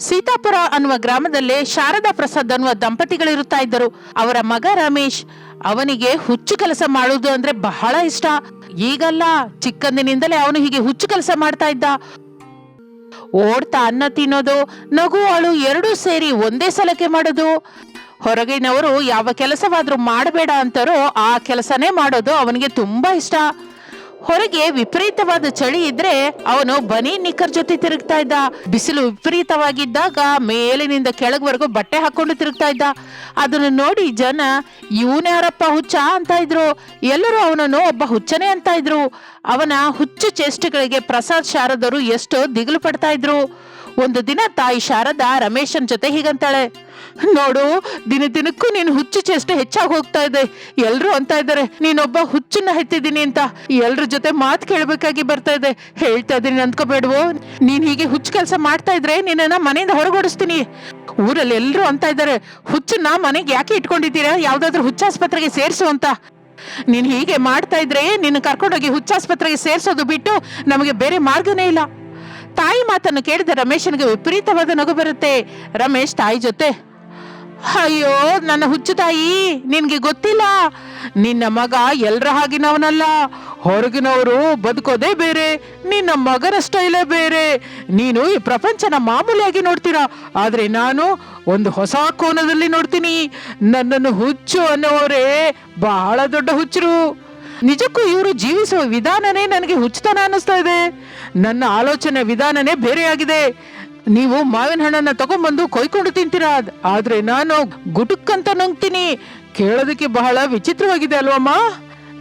ಸೀತಾಪುರ ಅನ್ನುವ ಗ್ರಾಮದಲ್ಲೇ ಶಾರದಾ ಪ್ರಸಾದ್ ಅನ್ನುವ ದಂಪತಿಗಳಿರುತ್ತಾ ಇದ್ದರು. ಅವರ ಮಗ ರಮೇಶ್ ಅವನಿಗೆ ಹುಚ್ಚು ಕೆಲಸ ಮಾಡುವುದು ಅಂದ್ರೆ ಬಹಳ ಇಷ್ಟ. ಈಗಲ್ಲ ಚಿಕ್ಕಂದಿನಿಂದಲೇ ಅವನು ಹೀಗೆ ಹುಚ್ಚು ಕೆಲಸ ಮಾಡ್ತಾ ಇದ್ದ. ಓಡ್ತಾ ಅನ್ನ ತಿನ್ನೋದು, ನಗು ಅಳು ಎರಡೂ ಸೇರಿ ಒಂದೇ ಸಲಕ್ಕೆ ಮಾಡೋದು. ಹೊರಗಿನವರು ಯಾವ ಕೆಲಸವಾದ್ರೂ ಮಾಡಬೇಡ ಅಂತಾರೋ ಆ ಕೆಲಸನೇ ಮಾಡೋದು ಅವನಿಗೆ ತುಂಬಾ ಇಷ್ಟ. ಹೊರಗೆ ವಿಪರೀತವಾದ ಚಳಿ ಇದ್ರೆ ಅವನು ಬನಿ ನಿಕ್ಕರ್ ಜೊತೆ ತಿರುಗ್ತಾ ಇದ್ದ. ಬಿಸಿಲು ವಿಪರೀತವಾಗಿದ್ದಾಗ ಮೇಲಿನಿಂದ ಕೆಳಗ್ವರೆಗೂ ಬಟ್ಟೆ ಹಾಕೊಂಡು ತಿರುಗ್ತಾ ಇದ್ದ. ಅದನ್ನು ನೋಡಿ ಜನ ಇವನ್ಯಾರಪ್ಪ ಹುಚ್ಚ? ಅಂತ ಇದ್ರು. ಎಲ್ಲರೂ ಅವನನ್ನು ಒಬ್ಬ ಹುಚ್ಚನೇ ಅಂತ ಇದ್ರು. ಅವನ ಹುಚ್ಚು ಚೇಷ್ಟೆಗಳಿಗೆ ಪ್ರಸಾದ್ ಶಾರದರು ಎಷ್ಟೋ ದಿಗಿಲು ಪಡ್ತಾ ಇದ್ರು. ಒಂದು ದಿನ ತಾಯಿ ಶಾರದಾ ರಮೇಶನ್ ಜೊತೆ ಹೀಗಂತಾಳೆ ನೋಡು, ದಿನ ದಿನಕ್ಕೂ ನೀನು ಹುಚ್ಚು ಚೇಷ್ಟೆ ಹೆಚ್ಚಾಗಿ ಹೋಗ್ತಾ ಇದೆ ಎಲ್ರು ಅಂತ ಇದ್ದಾರೆ, ನೀನೊಬ್ಬ ಹುಚ್ಚನ್ನ ಹೆತ್ತಿದ್ದೀನಿ ಅಂತ. ಎಲ್ರ ಜೊತೆ ಮಾತು ಕೇಳಬೇಕಾಗಿ ಬರ್ತಾ ಇದೆ ಹೇಳ್ತಾ ಇದ್ದೀನಿ ಅಂದ್ಕೋಬೇಡವೋ. ನೀನ್ ಹೀಗೆ ಹುಚ್ಚು ಕೆಲಸ ಮಾಡ್ತಾ ಇದ್ರೆ ನಿನ್ನನ್ನ ಮನೆಯಿಂದ ಹೊರಗೋಡಿಸ್ತೀನಿ. ಊರಲ್ಲಿ ಎಲ್ಲರೂ ಅಂತ ಇದ್ದಾರೆ, ಹುಚ್ಚನ್ನ ಮನೆಗೆ ಯಾಕೆ ಇಟ್ಕೊಂಡಿದ್ದೀರಾ? ಯಾವ್ದಾದ್ರು ಹುಚ್ಚಾಸ್ಪತ್ರೆಗೆ ಸೇರಿಸು ಅಂತ. ನೀನ್ ಹೀಗೆ ಮಾಡ್ತಾ ಇದ್ರೆ ನಿನ್ನ ಕರ್ಕೊಂಡೋಗಿ ಹುಚ್ಚಾಸ್ಪತ್ರೆಗೆ ಸೇರ್ಸೋದು ಬಿಟ್ಟು ನಮಗೆ ಬೇರೆ ಮಾರ್ಗನೇ ಇಲ್ಲ. ತಾಯಿ ಮಾತನ್ನು ಕೇಳಿದ ರಮೇಶನಿಗೆ ವಿಪರೀತವಾದ ನಗು ಬರುತ್ತೆ. ರಮೇಶ್ ತಾಯಿ ಜೊತೆ ಅಯ್ಯೋ, ನನ್ನ ಹುಚ್ಚು ತಾಯಿ, ನಿನ್ಗೆ ಗೊತ್ತಿಲ್ಲ. ನಿನ್ನ ಮಗ ಎಲ್ರ ಹಾಗಿನವನಲ್ಲ. ಹೊರಗಿನವರು ಬದುಕೋದೇ ಬೇರೆ. ನಿನ್ನ ಮಗನ ಸ್ಟೈಲೇ ಬೇರೆ. ನೀನು ಈ ಪ್ರಪಂಚನ ಮಾಮೂಲಿಯಾಗಿ ನೋಡ್ತೀರಾ. ಆದರೆ ನಾನು ಒಂದು ಹೊಸ ಕೋನದಲ್ಲಿ ನೋಡ್ತೀನಿ. ನನ್ನನ್ನು ಹುಚ್ಚು ಅನ್ನೋರೇ ಬಹಳ ದೊಡ್ಡ ಹುಚ್ಚರು. ನಿಜಕ್ಕೂ ಇವರು ಜೀವಿಸುವ ವಿಧಾನನೇ ನನಗೆ ಹುಚ್ಚುತನ ಅನ್ನಿಸ್ತಾ ಇದೆ. ನನ್ನ ಆಲೋಚನೆ ವಿಧಾನನೇ ಬೇರೆಯಾಗಿದೆ. ನೀವು ಮಾವಿನ ಹಣ್ಣನ್ನ ತಗೊಂಡ್ಬಂದು ಕೊಯ್ಕೊಂಡು ತಿಂತೀರಾ? ಆದ್ರೆ ನಾನು ಗುಟುಕ್ಕಂತ ನುಂಗ್ತೀನಿ. ಕೇಳೋದಕ್ಕೆ ಬಹಳ ವಿಚಿತ್ರವಾಗಿದೆ ಅಲ್ವಮ್ಮ?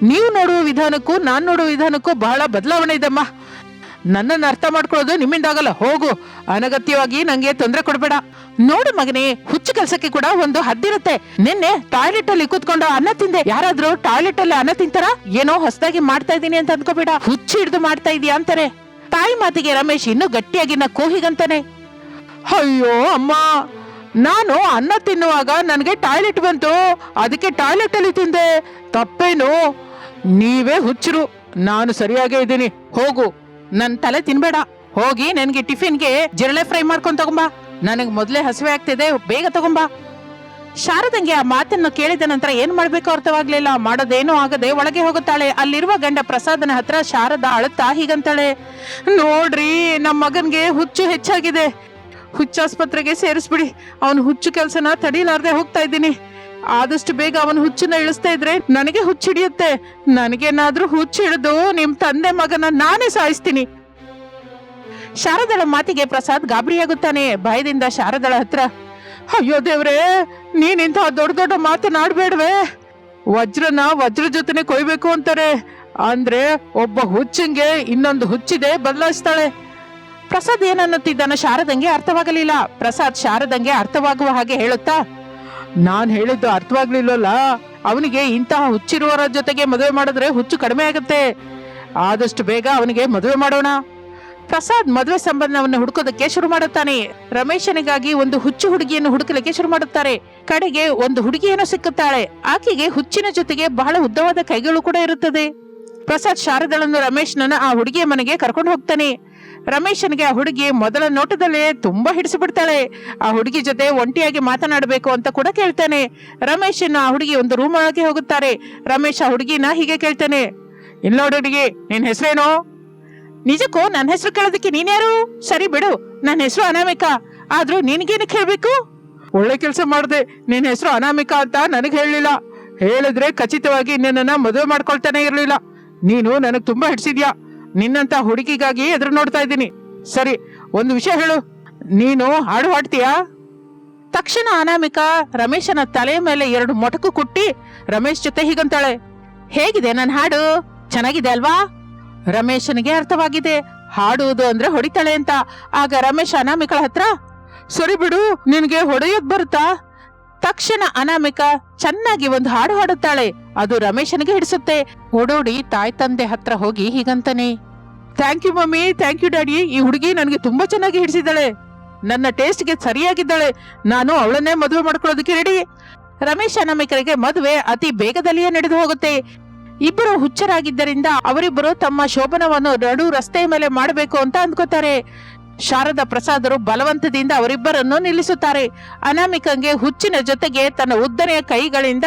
ನೀವು ನೋಡುವ ವಿಧಾನಕ್ಕೂ ನಾನು ನೋಡುವ ವಿಧಾನಕ್ಕೂ ಬಹಳ ಬದಲಾವಣೆ ಇದೆಮ್ಮ ನನ್ನನ್ನು ಅರ್ಥ ಮಾಡ್ಕೊಳ್ಳೋದು ನಿಮ್ಮಿಂದ ಆಗಲ್ಲ, ಹೋಗು. ಅನಗತ್ಯವಾಗಿ ನಂಗೆ ತೊಂದರೆ ಕೊಡಬೇಡ. ನೋಡು ಮಗನೇ, ಹುಚ್ಚು ಕೆಲಸಕ್ಕೆ ಕೂಡ ಒಂದು ಹದ್ದಿರುತ್ತೆ. ನಿನ್ನೆ ಟಾಯ್ಲೆಟ್ ಅಲ್ಲಿ ಕೂತ್ಕೊಂಡು ಅನ್ನ ತಿಂದೆ. ಯಾರಾದ್ರೂ ಟಾಯ್ಲೆಟ್ ಅಲ್ಲಿ ಅನ್ನ ತಿಂತಾರ? ಏನೋ ಹೊಸದಾಗಿ ಮಾಡ್ತಾ ಇದೀನಿ ಅಂತ ಅನ್ಕೋಬೇಡ ಹುಚ್ಚು ಹಿಡಿದು ಮಾಡ್ತಾ ಇದೀಯಾ ಅಂತಾರೆ ತಾಯಿ ಮಾತಿಗೆ ರಮೇಶ್ ಇನ್ನೂ ಗಟ್ಟಿಯಾಗಿ ನಾ ಹೀಗಂತಾನೆ ಅಯ್ಯೋ ಅಮ್ಮ, ನಾನು ಅನ್ನ ತಿನ್ನುವಾಗ ನನಗೆ ಟಾಯ್ಲೆಟ್ ಬಂತು. ಅದಕ್ಕೆ ಟಾಯ್ಲೆಟ್ ಅಲ್ಲಿ ತಿಂದೆ. ತಪ್ಪೇನು? ನೀವೇ ಹುಚ್ಚರು. ನಾನು ಸರಿಯಾಗೇ ಇದ್ದೀನಿ. ಹೋಗು. ನನ್ನ ತಲೆ ತಿನ್ಬೇಡ. ಹೋಗಿ ನನಗೆ ಟಿಫಿನ್ಗೆ ಜಿರಳೆ ಫ್ರೈ ಮಾಡ್ಕೊಂಡು ತಗೊಂಬಾ. ನನಗೆ ಮೊದಲೇ ಹಸಿವೆ ಆಗ್ತಿದೆ. ಬೇಗ ತಗೊಂಬಾ. ಶಾರದಂಗೆ ಆ ಮಾತನ್ನು ಕೇಳಿದ ನಂತರ ಏನ್ ಮಾಡ್ಬೇಕು ಅರ್ಥವಾಗ್ಲಿಲ್ಲ. ಮಾಡೋದೇನೂ ಆಗದೆ ಒಳಗೆ ಹೋಗುತ್ತಾಳೆ. ಅಲ್ಲಿರುವ ಗಂಡ ಪ್ರಸಾದನ ಹತ್ರ ಶಾರದಾ ಅಳುತ್ತಾ ಹೀಗಂತಾಳೆ. ನೋಡ್ರಿ ನಮ್ಮ ಮಗನ್ಗೆ ಹುಚ್ಚು ಹೆಚ್ಚಾಗಿದೆ. ಹುಚ್ಚಾಸ್ಪತ್ರೆಗೆ ಸೇರಿಸ್ಬಿಡಿ. ಅವನು ಹುಚ್ಚು ಕೆಲಸನ ತಡೀಲಾರ್ದೆ ಹೋಗ್ತಾ ಇದ್ದೀನಿ. ಆದಷ್ಟು ಬೇಗ ಅವನ ಹುಚ್ಚನ್ನ ಇಳಿಸ್ತಾ ಇದ್ರೆ ನನಗೆ ಹುಚ್ಚಿಡಿಯುತ್ತೆ ನನಗೇನಾದ್ರೂ ಹುಚ್ಚಿಡಿದು ನಿಮ್ ತಂದೆ ಮಗನ ನಾನೇ ಸಾಯಿಸ್ತೀನಿ. ಶಾರದಳ ಮಾತಿಗೆ ಪ್ರಸಾದ್ ಗಾಬರಿಯಾಗುತ್ತಾನೆ. ಭಯದಿಂದ ಶಾರದಳ ಹತ್ರ, ಅಯ್ಯೋ ದೇವ್ರೇ ಇಂತಹ ದೊಡ್ಡ ದೊಡ್ಡ ಮಾತನಾಡ್ಬೇಡ್ವೆ ವಜ್ರನ ವಜ್ರ ಜೊತೆನೆ ಕೊಯ್ಬೇಕು ಅಂತಾರೆ. ಅಂದ್ರೆ ಒಬ್ಬ ಹುಚ್ಚಂಗೆ ಇನ್ನೊಂದು ಹುಚ್ಚಿದೆ ಬದಲಾಯಿಸ್ತಾಳೆ. ಪ್ರಸಾದ್ ಏನನ್ನುತ್ತಿದ್ದಾನ ಶಾರದಂಗೆ ಅರ್ಥವಾಗಲಿಲ್ಲ. ಪ್ರಸಾದ್ ಶಾರದಂಗೆ ಅರ್ಥವಾಗುವ ಹಾಗೆ ಹೇಳುತ್ತಾ, ನಾನ್ ಹೇಳಿದ್ದು ಅರ್ಥವಾಗ್ಲಿಲ್ವಲ್ಲ ಅವನಿಗೆ ಇಂತಹ ಹುಚ್ಚಿರುವವರ ಜೊತೆಗೆ ಮದುವೆ ಮಾಡಿದ್ರೆ ಹುಚ್ಚು ಕಡಿಮೆ ಆಗುತ್ತೆ. ಆದಷ್ಟು ಬೇಗ ಅವನಿಗೆ ಮದುವೆ ಮಾಡೋಣ. ಪ್ರಸಾದ್ ಮದುವೆ ಸಂಬಂಧವನ್ನು ಹುಡುಕೋದಕ್ಕೆ ಶುರು ಮಾಡುತ್ತಾನೆ. ರಮೇಶನಿಗಾಗಿ ಒಂದು ಹುಚ್ಚು ಹುಡುಗಿಯನ್ನು ಹುಡುಕಲಿಕ್ಕೆ ಶುರು ಮಾಡುತ್ತಾರೆ. ಕಡೆಗೆ ಒಂದು ಹುಡುಗಿಯನ್ನು ಸಿಕ್ಕುತ್ತಾಳೆ. ಆಕೆಗೆ ಹುಚ್ಚಿನ ಜೊತೆಗೆ ಬಹಳ ಉದ್ದವಾದ ಕೈಗಳು ಕೂಡ ಇರುತ್ತದೆ. ಪ್ರಸಾದ್ ಶಾರದಳನ್ನು ರಮೇಶ್ನನ್ನ ಆ ಹುಡುಗಿಯ ಮನೆಗೆ ಕರ್ಕೊಂಡು ಹೋಗ್ತಾನೆ. ರಮೇಶನ್ಗೆ ಆ ಹುಡುಗಿ ಮೊದಲ ನೋಟದಲ್ಲೇ ತುಂಬಾ ಹಿಡಿಸಿಬಿಡ್ತಾಳೆ. ಆ ಹುಡುಗಿ ಜೊತೆ ಒಂಟಿಯಾಗಿ ಮಾತನಾಡಬೇಕು ಅಂತ ಕೂಡ ಕೇಳ್ತಾನೆ. ರಮೇಶನ್ ಆ ಹುಡುಗಿ ಒಂದು ರೂಮ್ ಒಳಗೆ ಹೋಗುತ್ತಾರೆ. ರಮೇಶ್ ಆ ಹುಡುಗಿನ ಹೀಗೆ ಕೇಳ್ತಾನೆ ಇಲ್ಲ ಹುಡುಗಿ, ನಿನ್ ಹೆಸರೇನು? ನಿಜಕ್ಕೂ ನನ್ನ ಹೆಸರು ಕೇಳೋದಕ್ಕೆ ನೀನ್ಯಾರು ಸರಿ ಬಿಡು ನನ್ನ ಹೆಸರು ಅನಾಮಿಕ. ಆದ್ರೂ ನಿನ್ಗೇನಕ್ಕೆ ಹೇಳ್ಬೇಕು? ಒಳ್ಳೆ ಕೆಲಸ ಮಾಡಿದೆ, ನಿನ್ ಹೆಸರು ಅನಾಮಿಕ ಅಂತ ನನಗೆ ಹೇಳಲಿಲ್ಲ. ಹೇಳಿದ್ರೆ ಖಚಿತವಾಗಿ ನಿನ್ನನ್ನ ಮದುವೆ ಮಾಡ್ಕೊಳ್ತಾನೆ ಇರಲಿಲ್ಲ. ನೀನು ನನಗೆ ತುಂಬಾ ಹಿಡ್ಸಿದ್ಯಾ. ನಿನ್ನಂತ ಹುಡುಗಿಗಾಗಿ ಎದುರು ನೋಡ್ತಾ ಇದ್ದೀನಿ. ಸರಿ, ಒಂದು ವಿಷಯ ಹೇಳು. ನೀನು ಹಾಡು ಹಾಡ್ತೀಯಾ? ತಕ್ಷಣ ಅನಾಮಿಕಾ ರಮೇಶನ ತಲೆ ಮೇಲೆ ಎರಡು ಮೊಟಕು ಕುಟ್ಟಿ ರಮೇಶ್ ಜೊತೆ ಹೀಗಂತಾಳೆ. ಹೇಗಿದೆ ನನ್ನ ಹಾಡು? ಚೆನ್ನಾಗಿದೆ ಅಲ್ವಾ? ರಮೇಶನಿಗೆ ಅರ್ಥವಾಗಿದೆ. ಹಾಡುವುದು ಅಂದ್ರೆ ಹೊಡಿತಾಳೆ ಅಂತ. ಆಗ ರಮೇಶ್ ಅನಾಮಿಕಳ ಹತ್ರ, ಸರಿ ಬಿಡು, ನಿನಗೆ ಹೊಡೆಯೋದ್ ಬರುತ್ತಾ? ತಕ್ಷಣ ಅನಾಮಿಕ ಚೆನ್ನಾಗಿ ಒಂದು ಹಾಡು ಹಾಡುತ್ತಾಳೆ. ಅದು ರಮೇಶನಿಗೆ ಹಿಡಿಸುತ್ತೆ. ಓಡೋಡಿ ತಾಯಿ ತಂದೆ ಹತ್ರ ಹೋಗಿ ಹೀಗಂತಾನೆ. Thank you mummy. Thank you daddy. ಈ ಹುಡುಗಿ ನನಗೆ ತುಂಬಾ ಚೆನ್ನಾಗಿ ಹಿಡಿಸಿದ್ದಾಳೆ. ನನ್ನ ಟೇಸ್ಟ್ಗೆ ಸರಿಯಾಗಿದ್ದಾಳೆ. ನಾನು ಅವಳನ್ನೇ ಮದುವೆ ಮಾಡ್ಕೊಳ್ಳೋದಕ್ಕೆ ರೆಡಿ ರಮೇಶ್ ಅನಾಮಿಕರಿಗೆ ಮದುವೆ ಅತಿ ಬೇಗದಲ್ಲಿಯೇ ನಡೆದು ಹೋಗುತ್ತೆ. ಇಬ್ಬರು ಹುಚ್ಚರಾಗಿದ್ದರಿಂದ ಅವರಿಬ್ಬರು ತಮ್ಮ ಶೋಭನವನ್ನು ನಡು ರಸ್ತೆಯ ಮೇಲೆ ಮಾಡಬೇಕು ಅಂತ ಅಂದ್ಕೋತಾರೆ. ಶಾರದಾ ಪ್ರಸಾದರು ಬಲವಂತದಿಂದ ಅವರಿಬ್ಬರನ್ನು ನಿಲ್ಲಿಸುತ್ತಾರೆ. ಅನಾಮಿಕಂಗೆ ಹುಚ್ಚಿನ ಜೊತೆಗೆ ತನ್ನ ಉದ್ದನೆಯ ಕೈಗಳಿಂದ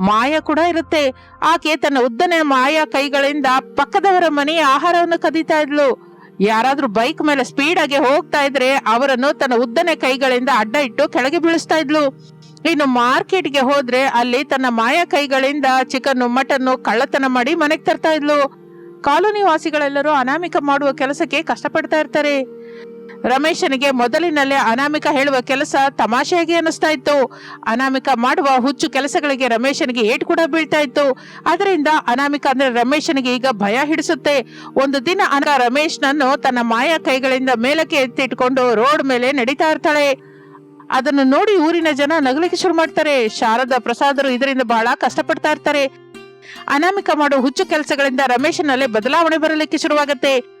ಮಾಯ ಕೂಡ ಇರುತ್ತೆ. ಆಕೆ ತನ್ನ ಉದ್ದನೆಯ ಮಾಯ ಕೈಗಳಿಂದ ಪಕ್ಕದವರ ಮನೆಯ ಆಹಾರವನ್ನು ಕದೀತಾ ಇದ್ಲು. ಯಾರಾದ್ರೂ ಬೈಕ್ ಮೇಲೆ ಸ್ಪೀಡ್ ಆಗಿ ಹೋಗ್ತಾ ಇದ್ರೆ ಅವರನ್ನು ತನ್ನ ಉದ್ದನೆ ಕೈಗಳಿಂದ ಅಡ್ಡ ಇಟ್ಟು ಕೆಳಗೆ ಬೀಳಿಸ್ತಾ ಇದ್ಲು. ಇನ್ನು ಮಾರ್ಕೆಟ್ಗೆ ಹೋದ್ರೆ ಅಲ್ಲಿ ತನ್ನ ಮಾಯ ಕೈಗಳಿಂದ ಚಿಕನ್ ಮಟನ್ ಕಳ್ಳತನ ಮಾಡಿ ಮನೆಗೆ ತರ್ತಾ ಇದ್ಲು. ಕಾಲೋನಿ ವಾಸಿಗಳೆಲ್ಲರೂ ಅನಾಮಿಕ ಮಾಡುವ ಕೆಲಸಕ್ಕೆ ಕಷ್ಟಪಡ್ತಾ ಇರ್ತಾರೆ. ರಮೇಶನಿಗೆ ಮೊದಲಿನಲ್ಲೇ ಅನಾಮಿಕ ಹೇಳುವ ಕೆಲಸ ತಮಾಷೆಯಾಗಿ ಅನಿಸ್ತಾ ಇತ್ತು. ಅನಾಮಿಕ ಮಾಡುವ ಹುಚ್ಚು ಕೆಲಸಗಳಿಗೆ ರಮೇಶನಿಗೆ ಏಟು ಕೂಡ ಬೀಳ್ತಾ ಇತ್ತು. ಅದರಿಂದ ಅನಾಮಿಕ ಅಂದ್ರೆ ರಮೇಶನಿಗೆ ಈಗ ಭಯ ಹಿಡಿಸುತ್ತೆ. ಒಂದು ದಿನ ಅನ ರಮೇಶ್ನನ್ನು ತನ್ನ ಮಾಯ ಕೈಗಳಿಂದ ಮೇಲಕ್ಕೆ ಎತ್ತಿಟ್ಕೊಂಡು ರೋಡ್ ಮೇಲೆ ನಡೀತಾ ಇರ್ತಾಳೆ. ಅದನ್ನು ನೋಡಿ ಊರಿನ ಜನ ನಗಲಿಕ್ಕೆ ಶುರು ಮಾಡ್ತಾರೆ. ಶಾರದಾ ಪ್ರಸಾದರು ಇದರಿಂದ ಬಹಳ ಕಷ್ಟಪಡ್ತಾ ಇರ್ತಾರೆ. ಅನಾಮಿಕ ಮಾಡುವ ಹುಚ್ಚು ಕೆಲಸಗಳಿಂದ ರಮೇಶನಲ್ಲೇ ಬದಲಾವಣೆ ಬರಲಿಕ್ಕೆ ಶುರುವಾಗತ್ತೆ.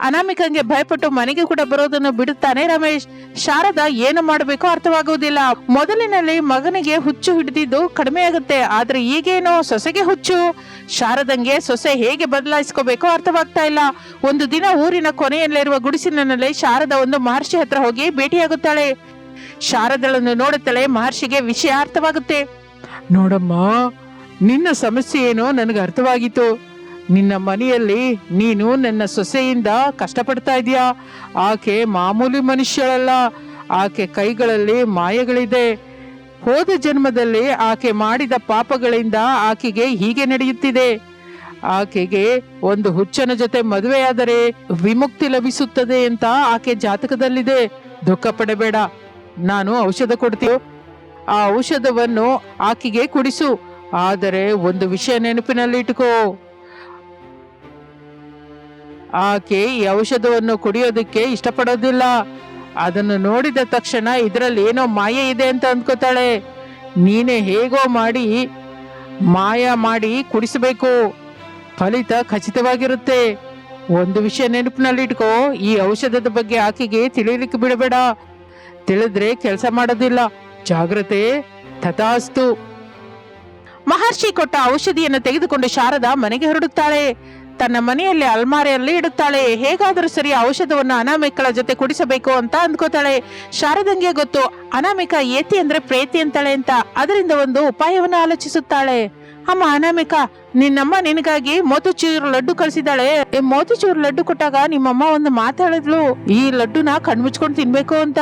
ಅನಾಮಿಕಂಗೆ ಭಯಪಟ್ಟು ಮನೆಗೆ ಕೂಡ ಬರೋದನ್ನು ಬಿಡುತ್ತಾನೆ ರಮೇಶ್. ಶಾರದಾ ಏನು ಮಾಡಬೇಕೋ ಅರ್ಥವಾಗುವುದಿಲ್ಲ. ಮೊದಲಿನಲ್ಲಿ ಮಗನಿಗೆ ಹುಚ್ಚು ಹಿಡಿದಿದ್ದು ಕಡಿಮೆ ಆಗುತ್ತೆ. ಆದ್ರೆ ಈಗೇನು ಸೊಸೆಗೆ ಹುಚ್ಚು? ಶಾರದಂಗೆ ಸೊಸೆ ಹೇಗೆ ಬದಲಾಯಿಸ್ಕೋಬೇಕು ಅರ್ಥವಾಗ್ತಾ ಇಲ್ಲ. ಒಂದು ದಿನ ಊರಿನ ಕೊನೆಯಲ್ಲಿರುವ ಗುಡಿಸಿನಲ್ಲಿ ಶಾರದ ಒಂದು ಮಹರ್ಷಿ ಹತ್ರ ಹೋಗಿ ಭೇಟಿಯಾಗುತ್ತಾಳೆ. ಶಾರದಳನ್ನು ನೋಡುತ್ತಲೇ ಮಹರ್ಷಿಗೆ ವಿಷಯ ಅರ್ಥವಾಗುತ್ತೆ ನೋಡಮ್ಮ, ನಿನ್ನ ಸಮಸ್ಯೆ ಏನೋ ನನಗೆ ಅರ್ಥವಾಗಿತ್ತು. ನಿನ್ನ ಮನೆಯಲ್ಲಿ ನೀನು ನನ್ನ ಸೊಸೆಯಿಂದ ಕಷ್ಟಪಡ್ತಾ ಇದೀಯಾ ಆಕೆ ಮಾಮೂಲಿ ಮನುಷ್ಯಳಲ್ಲ. ಆಕೆ ಕೈಗಳಲ್ಲಿ ಮಾಯಗಳಿದೆ. ಹೋದ ಜನ್ಮದಲ್ಲಿ ಆಕೆ ಮಾಡಿದ ಪಾಪಗಳಿಂದ ಆಕೆಗೆ ಹೀಗೆ ನಡೆಯುತ್ತಿದೆ. ಆಕೆಗೆ ಒಂದು ಹುಚ್ಚನ ಜೊತೆ ಮದುವೆಯಾದರೆ ವಿಮುಕ್ತಿ ಲಭಿಸುತ್ತದೆ ಅಂತ ಆಕೆ ಜಾತಕದಲ್ಲಿದೆ. ದುಃಖ ಪಡಬೇಡ. ನಾನು ಔಷಧ ಕೊಡ್ತೀವಿ ಆ ಔಷಧವನ್ನು ಆಕೆಗೆ ಕುಡಿಸು. ಆದರೆ ಒಂದು ವಿಷಯ ನೆನಪಿನಲ್ಲಿ ಇಟ್ಕೋ ಆಕೆ ಈ ಔಷಧವನ್ನು ಕುಡಿಯೋದಕ್ಕೆ ಇಷ್ಟಪಡೋದಿಲ್ಲ. ಅದನ್ನು ನೋಡಿದ ತಕ್ಷಣ ಇದರಲ್ಲಿ ಏನೋ ಮಾಯೆ ಇದೆ ಅಂತ ಅಂದ್ಕೋತಾಳೆ. ನೀನೇ ಹೇಗೋ ಮಾಡಿ ಮಾಯ ಮಾಡಿ ಕುಡಿಸಬೇಕು. ಫಲಿತ ಖಚಿತವಾಗಿರುತ್ತೆ. ಒಂದು ವಿಷಯ ನೆನಪಿನಲ್ಲಿಟ್ಕೋ ಈ ಔಷಧದ ಬಗ್ಗೆ ಆಕೆಗೆ ತಿಳಿಲಿಕ್ಕೆ ಬಿಡಬೇಡ. ತಿಳಿದ್ರೆ ಕೆಲಸ ಮಾಡೋದಿಲ್ಲ. ಜಾಗ್ರತೆ, ತಥಾಸ್ತು. ಮಹರ್ಷಿ ಕೊಟ್ಟ ಔಷಧಿಯನ್ನು ತೆಗೆದುಕೊಂಡು ಶಾರದಾ ಮನೆಗೆ ಹೊರಡುತ್ತಾಳೆ. ತನ್ನ ಮನೆಯಲ್ಲಿ ಅಲ್ಮಾರಿಯಲ್ಲಿ ಇಡುತ್ತಾಳೆ. ಹೇಗಾದರೂ ಸರಿ ಔಷಧವನ್ನು ಅನಾಮಿಕಳ ಜೊತೆ ಕುಡಿಸಬೇಕು ಅಂತ ಅಂದ್ಕೋತಾಳೆ. ಶಾರದಂಗೆ ಗೊತ್ತು, ಅನಾಮಿಕ ಏತಿ ಅಂದ್ರೆ ಪ್ರೇತಿ ಅಂತಾಳೆ ಅಂತ. ಅದರಿಂದ ಒಂದು ಉಪಾಯವನ್ನು ಆಲೋಚಿಸುತ್ತಾಳೆ. ಅಮ್ಮ ಅನಾಮಿಕ, ನಿನ್ನಮ್ಮ ನಿನಗಾಗಿ ಮೋತಿಚೂರ್ ಲಡ್ಡು ಕಳಿಸಿದಾಳೆ ಮೋತಿಚೂರ್ ಲಡ್ಡು ಕೊಟ್ಟಾಗ ನಿಮ್ಮಮ್ಮ ಒಂದು ಮಾತಾಡಿದ್ಲು. ಈ ಲಡ್ಡುನ ಕಣ್ಮುಚ್ಕೊಂಡು ತಿನ್ಬೇಕು ಅಂತ.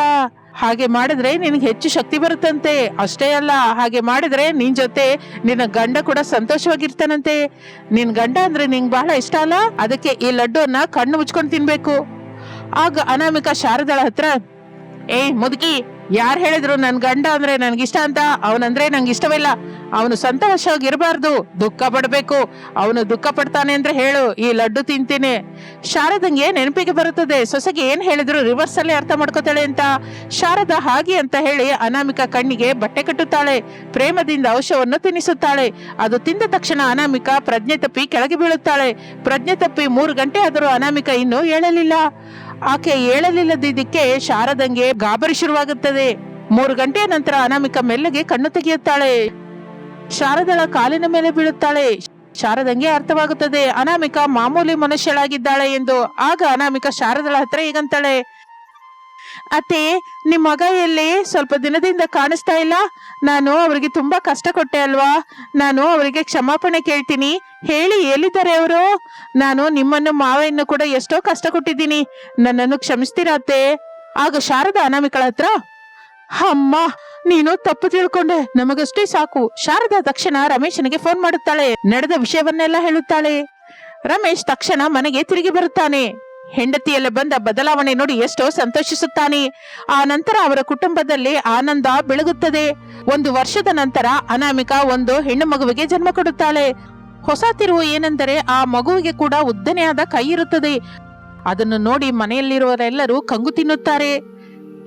ಹಾಗೆ ಮಾಡಿದ್ರೆ ನಿನಗೆ ಹೆಚ್ಚು ಶಕ್ತಿ ಬರುತ್ತಂತೆ. ಅಷ್ಟೇ ಅಲ್ಲ, ಹಾಗೆ ಮಾಡಿದ್ರೆ ನಿನ್ ಜೊತೆ ನಿನ್ನ ಗಂಡ ಕೂಡ ಸಂತೋಷವಾಗಿರ್ತಾನಂತೆ. ನಿನ್ ಗಂಡ ಅಂದ್ರೆ ನಿಂಗೆ ಬಹಳ ಇಷ್ಟ ಅಲ್ಲ? ಅದಕ್ಕೆ ಈ ಲಡ್ಡುವನ್ನ ಕಣ್ಣು ಮುಚ್ಕೊಂಡು ತಿನ್ಬೇಕು. ಆಗ ಅನಾಮಿಕ ಶಾರದಳ ಹತ್ರ, ಏಯ್, ಮುದುಕಿ ಯಾರು ಹೇಳಿದ್ರು ನನ್ ಗಂಡ ಅಂದ್ರೆ ನನ್ಗಿಷ್ಟ ಅಂತ ಅವನಂದ್ರೆ ನಂಗೆ ಇಷ್ಟವಿಲ್ಲ ಅವನು ಸಂತೋಷವಾಗಿರಬಾರ್ದು, ದುಃಖ ಪಡ್ಬೇಕು. ಅವನು ದುಃಖ ಪಡ್ತಾನೆ ಅಂದ್ರೆ ಹೇಳು, ಈ ಲಡ್ಡು ತಿಂತೀನಿ. ಶಾರದಂಗೆ ನೆನಪಿಗೆ ಬರುತ್ತದೆ. ಸೊಸೆಗೆ ಏನ್ ಹೇಳಿದ್ರು ರಿವರ್ಸ್ ಅಲ್ಲಿ ಅರ್ಥ ಮಾಡ್ಕೋತಾಳೆ ಅಂತ. ಶಾರದ ಹಾಗೆ ಅಂತ ಹೇಳಿ ಅನಾಮಿಕ ಕಣ್ಣಿಗೆ ಬಟ್ಟೆ ಕಟ್ಟುತ್ತಾಳೆ. ಪ್ರೇಮದಿಂದ ಔಷಧವನ್ನು ತಿನ್ನಿಸುತ್ತಾಳೆ. ಅದು ತಿಂದ ತಕ್ಷಣ ಅನಾಮಿಕ ಪ್ರಜ್ಞೆ ತಪ್ಪಿ ಕೆಳಗೆ ಬೀಳುತ್ತಾಳೆ. ಪ್ರಜ್ಞೆ ತಪ್ಪಿ ಮೂರು ಗಂಟೆ ಆದರೂ ಅನಾಮಿಕ ಇನ್ನೂ ಏಳಲಿಲ್ಲ. ಆಕೆ ಹೇಳಲಿಲ್ಲದಿದ್ದಕ್ಕೆ ಶಾರದಂಗೆ ಗಾಬರಿ ಶುರುವಾಗುತ್ತದೆ. ಮೂರು ಗಂಟೆಯ ನಂತರ ಅನಾಮಿಕ ಮೆಲ್ಲಗೆ ಕಣ್ಣು ತೆಗೆಯುತ್ತಾಳೆ. ಶಾರದಳ ಕಾಲಿನ ಮೇಲೆ ಬೀಳುತ್ತಾಳೆ. ಶಾರದಂಗೆ ಅರ್ಥವಾಗುತ್ತದೆ, ಅನಾಮಿಕ ಮಾಮೂಲಿ ಮನುಷ್ಯಳಾಗಿದ್ದಾಳೆ ಎಂದು. ಆಗ ಅನಾಮಿಕ ಶಾರದಳ ಹತ್ರ ಹೀಗಂತಾಳೆ ಅತ್ತೆ ನಿಮ್ಮ ಮಗ ಎಲ್ಲಿ? ಸ್ವಲ್ಪ ದಿನದಿಂದ ಕಾಣಿಸ್ತಾ ಇಲ್ಲ. ನಾನು ಅವರಿಗೆ ತುಂಬಾ ಕಷ್ಟ ಕೊಟ್ಟೆ ಅಲ್ವಾ? ನಾನು ಅವರಿಗೆ ಕ್ಷಮಾಪಣೆ ಕೇಳ್ತೀನಿ. ಹೇಳಿ ಎಲ್ಲಿದ್ದಾರೆ ಅವರು? ನಾನು ನಿಮ್ಮನ್ನು ಮಾವೆಯನ್ನು ಕೂಡ ಎಷ್ಟೋ ಕಷ್ಟ ಕೊಟ್ಟಿದ್ದೀನಿ. ನನ್ನನ್ನು ಕ್ಷಮಿಸ್ತೀರಾ ಆಗ ಶಾರದಾ ಅನಾಮಿಕಳ ಹತ್ರ, ಅಮ್ಮ, ನೀನು ತಪ್ಪು ತಿಳ್ಕೊಂಡೆ. ನಮಗಷ್ಟೇ ಸಾಕು. ಶಾರದಾ ತಕ್ಷಣ ರಮೇಶನಿಗೆ ಫೋನ್ ಮಾಡುತ್ತಾಳೆ. ನಡೆದ ವಿಷಯವನ್ನೆಲ್ಲ ಹೇಳುತ್ತಾಳೆ. ರಮೇಶ್ ತಕ್ಷಣ ಮನೆಗೆ ತಿರುಗಿ ಬರುತ್ತಾನೆ. ಹೆಂಡತಿಯಲ್ಲಿ ಬಂದ ಬದಲಾವಣೆ ನೋಡಿ ಎಷ್ಟೋ ಸಂತೋಷಿಸುತ್ತಾನೆ. ಆ ನಂತರ ಅವರ ಕುಟುಂಬದಲ್ಲಿ ಆನಂದ ಬೆಳಗುತ್ತದೆ. ಒಂದು ವರ್ಷದ ನಂತರ ಅನಾಮಿಕ ಒಂದು ಹೆಣ್ಣು ಮಗುವಿಗೆ ಜನ್ಮ ಕೊಡುತ್ತಾಳೆ. ಹೊಸ ತಿರುವು ಏನೆಂದರೆ ಆ ಮಗುವಿಗೆ ಕೂಡ ಉದ್ದನೆಯಾದ ಕೈ ಇರುತ್ತದೆ. ಅದನ್ನು ನೋಡಿ ಮನೆಯಲ್ಲಿರುವವರೆಲ್ಲರೂ ಕಂಗು ತಿನ್ನುತ್ತಾರೆ.